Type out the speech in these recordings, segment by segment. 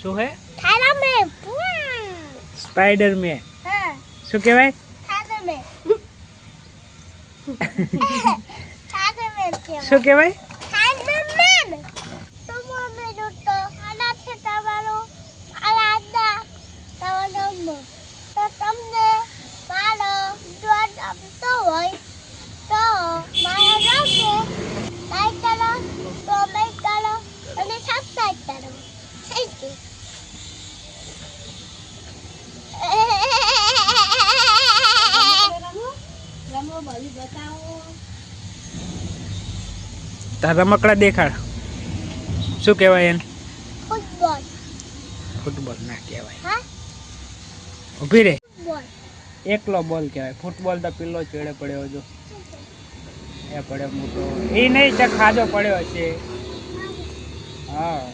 શું હે? થારા મે spider main હા. શું કહેવાય? થારા મે થારા મે શું કહેવાય? રમકડા દેખાડ. શું કહેવાય એને? ફૂટબોલ. ફૂટબોલ ના કહેવાય. ઊભી ઊભી રે. એકલો બોલ કહેવાય. ફૂટબોલ તો પેલો ચેડે પડ્યો જો એ પડે મોટો. એ નહીં તે ખાજો પડ્યો છે. હા.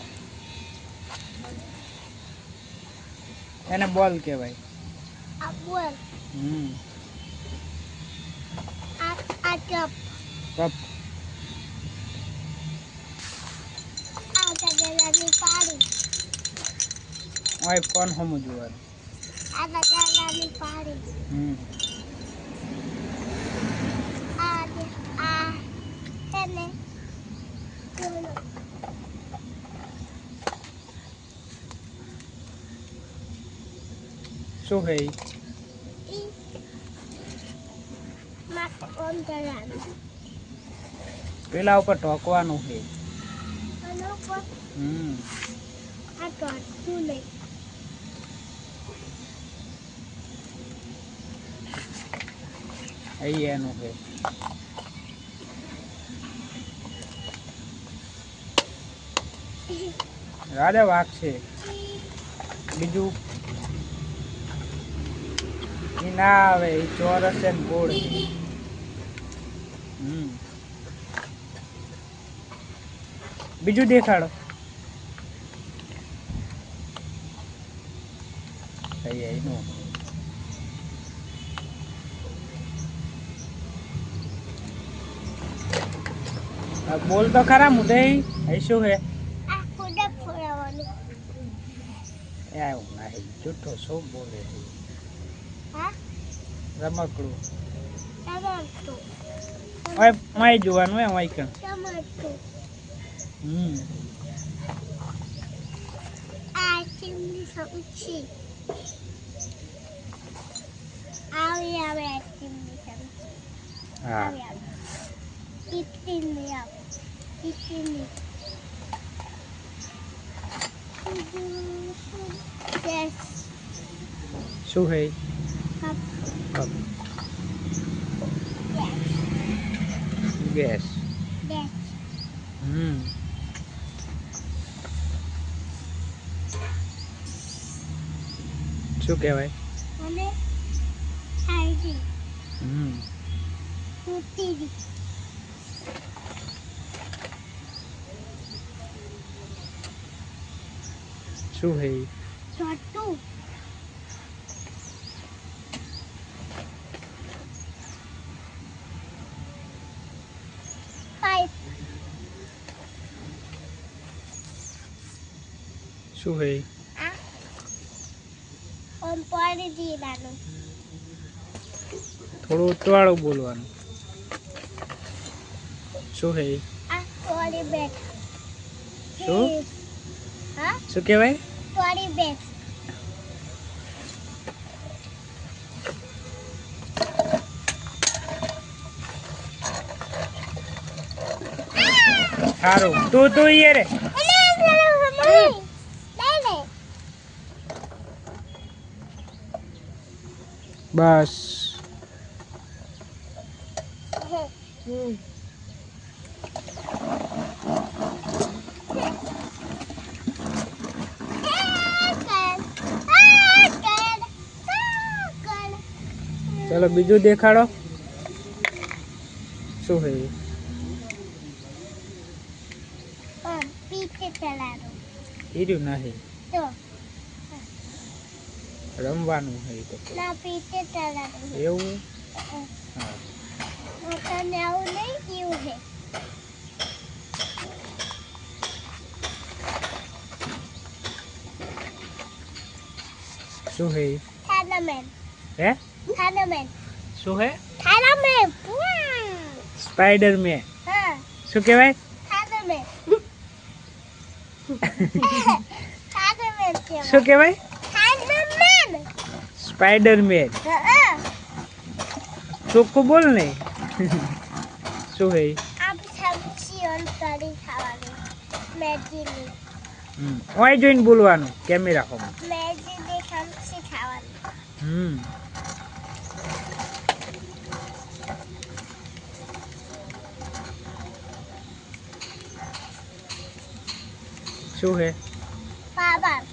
એને બોલ કહેવાય. આ બોલ. હમ. આ આ ઓય ફોન હમું જોવાનું આ દાદાની પાડી હમ આ દે- આ તેને જોલો. શું હે ઈ? ઈ માં કોણ કરવાનું પેલા ઉપર ટોકવાનું છે આનો પર હમ આ ટોટું નહીં અહીં એનું છે. રાજા વાઘ છે. બીજું એ ના આવે એ ચોરસ છે ને ગોળ હમ. બીજું દેખાડો. અહીં એનું બોલ તો ખરા મુદે અહીં શું હે આ ખુદે ફોડવાનું એ આવું નહીં જૂઠો શું બોલે હા રમકડું માય જોવાનું હે કણ હમ આ આવે આવે આવી આવે આવે Yes, શું હે cup, cup yes, gas yes. હમ શું કહેવાય અને હાઈજી હમ ઉતીરી શું હે છોટું પાઇપ શું હે આ ઓન પાડી દીવાનું થોડું ઉતવાળું બોલવાનું શું હે આ થોડી બેગ શું? હા શું કહેવાય થોડી બેગ સારું તું તું ઈએ રે બસ ચલો બીજું દેખાડો. શું ચલાડો હીર્યું નહીં રમવાનું હે તો. ના ચલાડો એવું? હા. તને આવું નહીં કેવું છે શું હે? થાનામેન હે? શું હે? સ્પાઈડર મેન હા. શું કહેવાય? થાનામેન શું કહેવાય? સ્પાઈડર મેન ચોખ્ખું બોલ ને. શું હે? ઓય જોઈને બોલવાનું કેમેરા હોમ. શું હે? પાપડ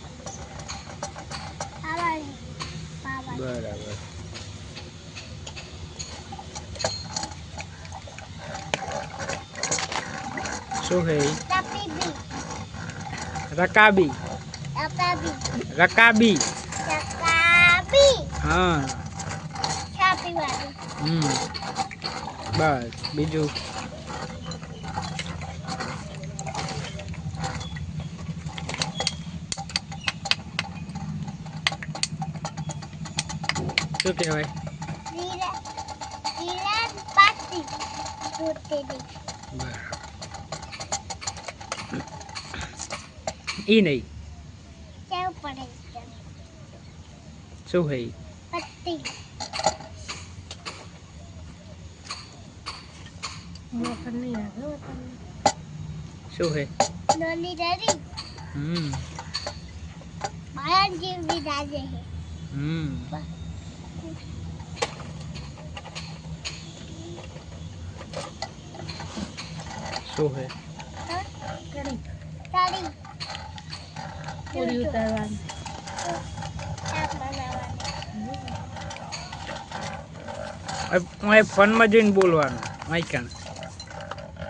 બરાબર. શું હે? ટપીબી રકાબી. રકાબી. હા. હમ. બસ. બીજું? શું કહેવાય? ઈ નહીં. કેવ પડે છે શું હે પત્તી શું હે? નોની ડરી હમ. બાયન જેવી રાજે હે. હમ. શું હે? પૂરી ઉતારવાની. શાક ફોનમાં જોઈને બોલવાનું કાણ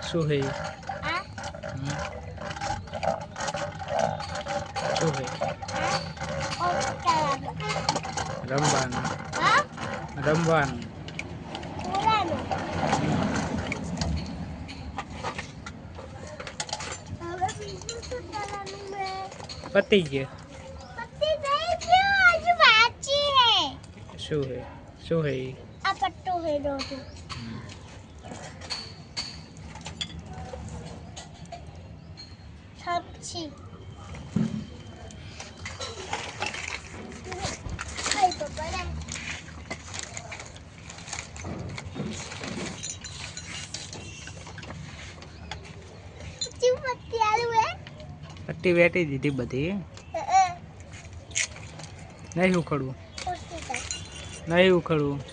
શું હે? શું હે? રમવાનું. રમવાનું પૂરાનું હવે બીજું શું કરવાનું મેં પતી ગયો પત્તી નહીં ગયું હજુ બાકી હે શું હે શું હે આ પટ્ટો હે દોઢું સબ્જી ખાઈ તો પડે ચૂપ અત્યારે હે પટ્ટી વેટી દીધી બધી. નહીં ઉખડવું. નહીં ઉખડવું.